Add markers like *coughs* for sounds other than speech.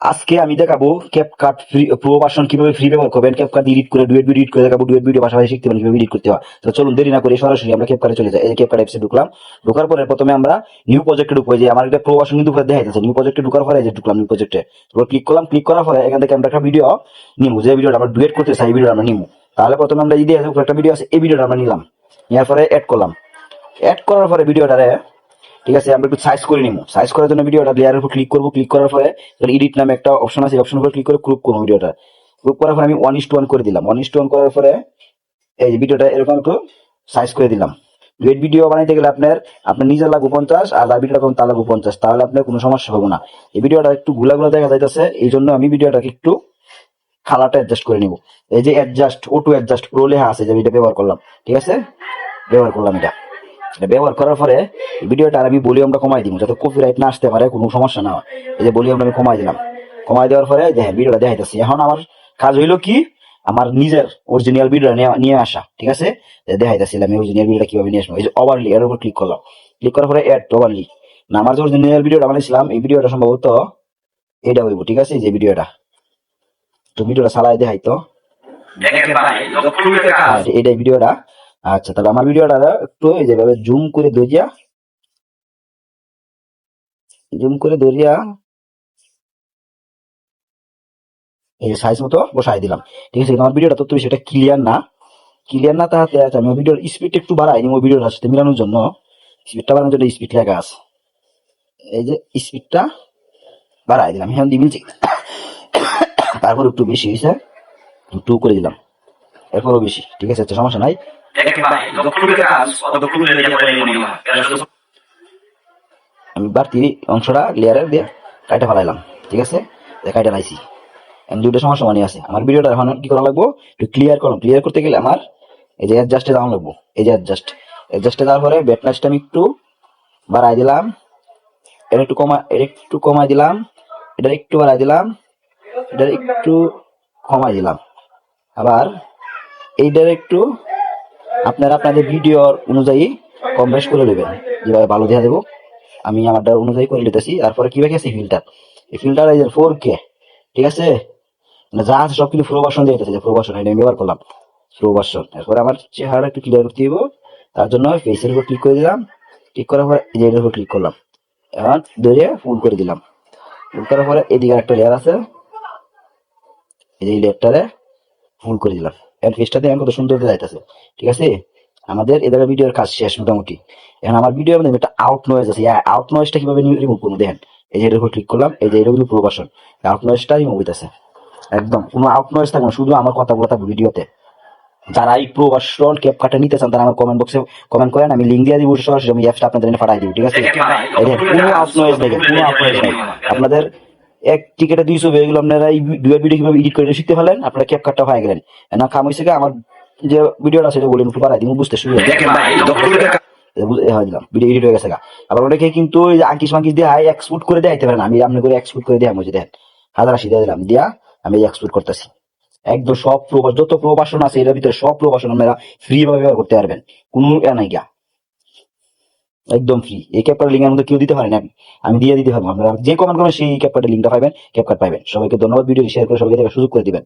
আজকে আমি দেখাবো ক্যাপকাট ফ্রি প্রো ভার্সন কীভাবে ফ্রি ব্যবহার করবেন। ক্যাপকাট এডিট করে ডুয়েট ভিডিও এডিট করে দেখাবো। ডুয়েট ভিডিও পাশাপাশি শিখতে পারেন কীভাবে এডিট করতে হয়। তো চলুন, দেরি না করে সরাসরি আমরা ক্যাপকাটে চলে যাই। এই ক্যাপকাট অ্যাপসে ঢুকলাম। ঢোকার পরে প্রথমে আমরা নিউ প্রজেক্টে ঢুকবো যে আমার একটা প্রো ভার্সন কিন্তু দেখা যাচ্ছে নিউ প্রজেক্টে ঢোকার পরে যে ঢুকলাম নিউ প্রজেক্টে তারপর ক্লিক করলাম। ক্লিক করার পরে এখান থেকে আমরা একটা ভিডিও নিবো যে ভিডিওটা আমরা ডুয়েট করতে চাই ভিডিওটা আমরা নিবো তাহলে প্রথমে আমরা যদি একটা ভিডিও আছে, এই ভিডিওটা আমরা নিলাম। নেওয়ার পরে অ্যাড করলাম। অ্যাড করার পরে ভিডিওটারে ঠিক আছে, আমরা একটু সাইজ করে নিবো। সাইজ করার জন্য ভিডিওটা লেয়ারের উপর ক্লিক করব। ক্লিক করার পরে এডিট নামে একটা অপশন আছে অপশন উপর ক্লিক করে গ্রুপ করব ভিডিওটা গ্রুপ করার পরে আমি ওয়ান ইস টু ওয়ান করে দিলাম। ওয়ান ইস টু ওয়ান করার পরে এই ভিডিওটা এরকম একটু সাইজ করে দিলাম। ডুয়েট ভিডিও বানাইতে গেলে আপনার আপনার নিজের লাগবে পঞ্চাশ, আর ভিডিওটা করুন তার লাগবে পঞ্চাশ। তাহলে আপনার কোনো সমস্যা হবে না। এই ভিডিওটা একটু গুলা গুলা দেখা যাইতেছে, এই জন্য আমি ভিডিওটাকে একটু কালারটা অ্যাডজাস্ট করে নিব। এই যে অ্যাডজাস্ট ও টু অ্যাডজাস্ট প্রো লেখা আছে যে আমি এটা ব্যবহার করলাম। ঠিক আছে? ব্যবহার করলাম এটা। ব্যবহার করার পরে ভিডিওটা আমি ভলিউমটা কমাই দিব যাতে কপিরাইট না আসতে পারে কোনো সমস্যা না হয়। এই যে ভলিউমটা আমি কমাই দিলাম। কমাই দেওয়ার পরে দেখেন ভিডিওটা দেখাইতেছি। এখন আমার কাজ হইল কি? আমার নিজের অরিজিনাল ভিডিও নিয়ে আসা ঠিক আছে? দেখাইতেছিলাম আমি অরিজিনাল ভিডিওটা কীভাবে নিয়ে আসব। এই যে ওভারলি এর উপর ক্লিক করলাম। ক্লিক করার পরে অ্যাড ওভারলি না আমার যে অরিজিনাল ভিডিওটা বানিয়েছিলাম এই ভিডিওটা সম্ভবত এটা হইব ঠিক আছে? এই যে ভিডিওটা তো ভিডিওটা চালাই দেখাই তো এটাই ভিডিওটা আচ্ছা তাহলে আমার ভিডিওটা একটু এই যেভাবে জুম করে ধরিয়া জুম করে ধরিয়া এই সাইজ মতো বসাই দিলাম। ঠিক আছে আমার ভিডিওটা তো সেটা ক্লিয়ার না। ক্লিয়ার না তাহাতে আছে আমি ভিডিওর স্পিড একটু বাড়াই নিব ভিডিওটার সাথে মিলানোর জন্য। স্পিডটা বাড়ানোর জন্য স্পিড লেখা আছে। এই যে স্পিডটা বাড়াই দিলাম এখন মিলছে *coughs* তারপর একটু বেশি হয়েছে টু করে দিলাম এরপরও বেশি। ঠিক আছে আচ্ছা, সমস্যা নাই। আমার ভিডিওটা এখন কি করা লাগবো? একটু ক্লিয়ার করলাম ক্লিয়ার করতে গেলে আমার এই যে অ্যাডজাস্টে যাওয়া লাগবো। এই যে অ্যাডজাস্ট অ্যাডজাস্টে যাওয়ার পরে ব্যাটনাসটা আমি একটু বাড়াই দিলাম। এটা একটু কমা একটু কমাই দিলাম। এটা একটু বাড়াই দিলাম। এটা একটু কমাই দিলাম। আবার এইটার একটু আপনারা আপনাদের ভিডিওর অনুযায়ী কম বেশ করে নেবেন। যেভাবে ভালো দেখা দেবো। আমি আমারটা অনুযায়ী করে নিতেছি। তারপরে কি বাকি আছে? ফিল্টার এই ফিল্টার এই যে ফোর কে ঠিক আছে? মানে যা আছে সব কিন্তু ফ্লো ভার্সন দিয়ে দিতেছে। ফ্লো ভার্সন আমি ব্যবহার করলাম। ফ্লো ভার্সন এরপরে আমার চেহারা একটু ক্লিয়ার করতে দিব। তার জন্য ফেসের উপর ক্লিক করে দিলাম। ক্লিক করার পরে এই এটার উপর ক্লিক করলাম। এখন ধরে ফুল করে দিলাম। ফুল করার পরে এদিকে একটা লেয়ার আছে। এই যে লেয়ারটারে ফুল করে দিলাম। এর ফেসটাতে এখন কত সুন্দর যাইতেছে। ঠিক আছে? আমাদের এদের ভিডিওর কাজ শেষ মোটামুটি। এখন আমার ভিডিও মধ্যে একটা আউট নয়েজ আছে। আউট নয়েজটা কীভাবে রিমুভ করব দেখেন? এই যে এর উপর ক্লিক করলাম এই যে এটা কিন্তু প্রবাসন আউট নয়েজটা রিমুভ হইতেছে। একদম। কোনো আউট নয়েজ থাকবে শুধু আমার কথা বলা থাকবে ভিডিওতে যারা এই প্রবাসন ক্যাপ কাটা নিতে চান তারা আমার কমেন্ট বক্সে কমেন্ট করেন আমি লিঙ্ক দিয়ে দিব সরাসরি আমি অ্যাপসটা আপনাদের পাঠাই দিব ঠিক আছে? একেবারে এই দেখেন, কোনো আউট নয়েজ নেই কোনো আউট নয়েজ নেই। আপনাদের এক টিকেটে দুইশো এগুলো আপনারা এই দুয়ের ভিডিও কীভাবে এডিট করে শিখতে পারলেন? আপনারা ক্যাপ কাটটা হয়ে গেলেন। না কাম হয়েছে কি, আমার যে ভিডিওটা সেটা বলে একটু বাড়াই দিন বুঝতে সুবিধা বুঝ- দিলাম। ভিডিও এডিট হয়ে গেছে গা। আবার অনেকে কিন্তু দিয়ে হাই এক্সপোর্ট করে দেখাইতে পারেন আমি আপনি করে এক্সপোর্ট করে দেখাম বুঝে দেখেন হাজার আশি দিয়ে দিলাম। দিয়া আমি এক্সপোর্ট করতেছি। একদম সব প্রবাস যত প্রবাসন আছে এটার ভিতরে সব প্রবাসন আপনারা ফ্রি ভাবে ব্যবহার করতে পারবেন। কোনো এ নাই গিয়া একদম ফ্রি এই ক্যাপকার্ড লিঙ্ক আমাদের কেউ দিতে পারেন, আমি। আমি দিয়ে দিতে পারব। আপনারা যে কমেন্ট করবেন, সেই ক্যাপটার লিঙ্কটা পাবেন ক্যাপকার্ট পাবেন সবাইকে ধন্যবাদ ভিডিও শেয়ার করে সবাইকে সুযোগ করে দিবেন।